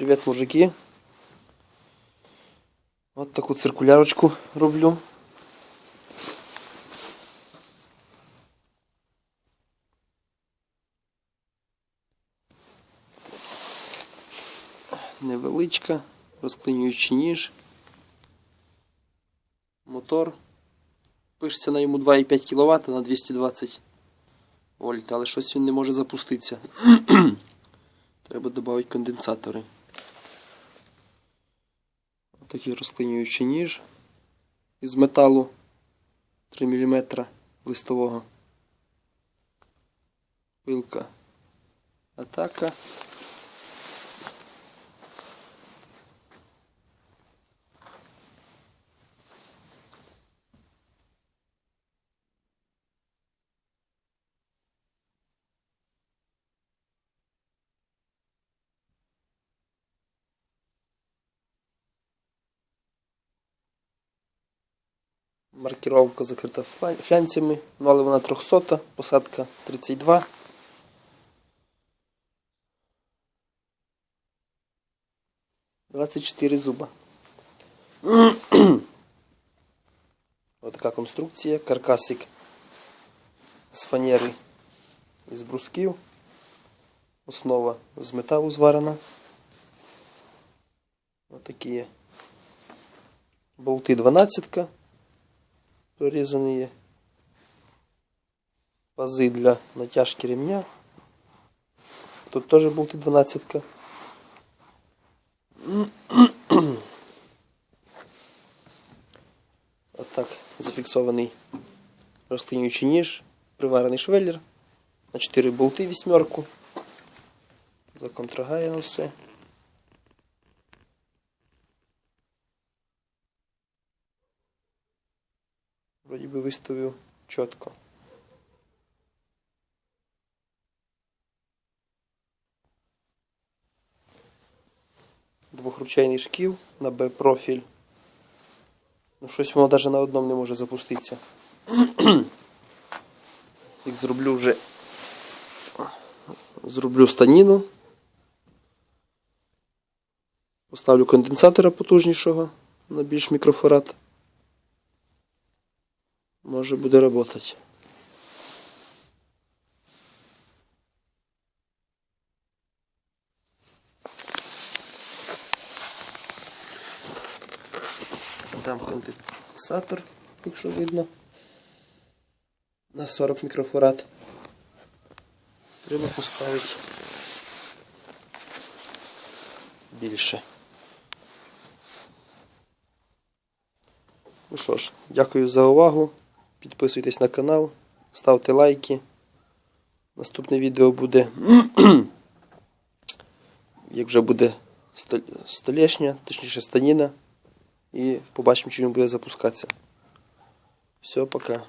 Привіт, мужики. От таку циркулярочку роблю. Невеличка, розклинюючий ніж. Мотор. Пишеться на йому 2,5 кВт на 220 вольт, але щось він не може запуститися. Треба додати конденсатори. Такий розклинюючий ніж із металу 3 мм листового. Пилка атака. Маркировка закрита флянцями, ну вона 300, посадка 32. Двадцять чотири зуба. Ось така конструкція, каркасик з фанери і з брусків. Основа з металу зварена. Ось такі є. Болти 12 прорезанные пазы для натяжки ремня. Тут тоже болты 12 -ка. Вот так зафіксований розклинюючий ніж, приварений швеллер на 4 болти вісьмерку. Законтрагає все. Вроді би виставив чітко. Двохручейний шків на Б-профіль. Ну, щось воно навіть на одному не може запуститися. Як зроблю вже зроблю станіну. Поставлю конденсатора потужнішого на більш мікрофарад. Може буде работать. Дам конденсатор, якщо видно. На 40 мікрофарад. Треба поставити більше. Ну що ж, дякую за увагу. Підписуйтесь на канал, ставте лайки. Наступне відео буде, як вже буде сто- столешня, точніше станіна. І побачимо, чи він буде запускатися. Все, пока.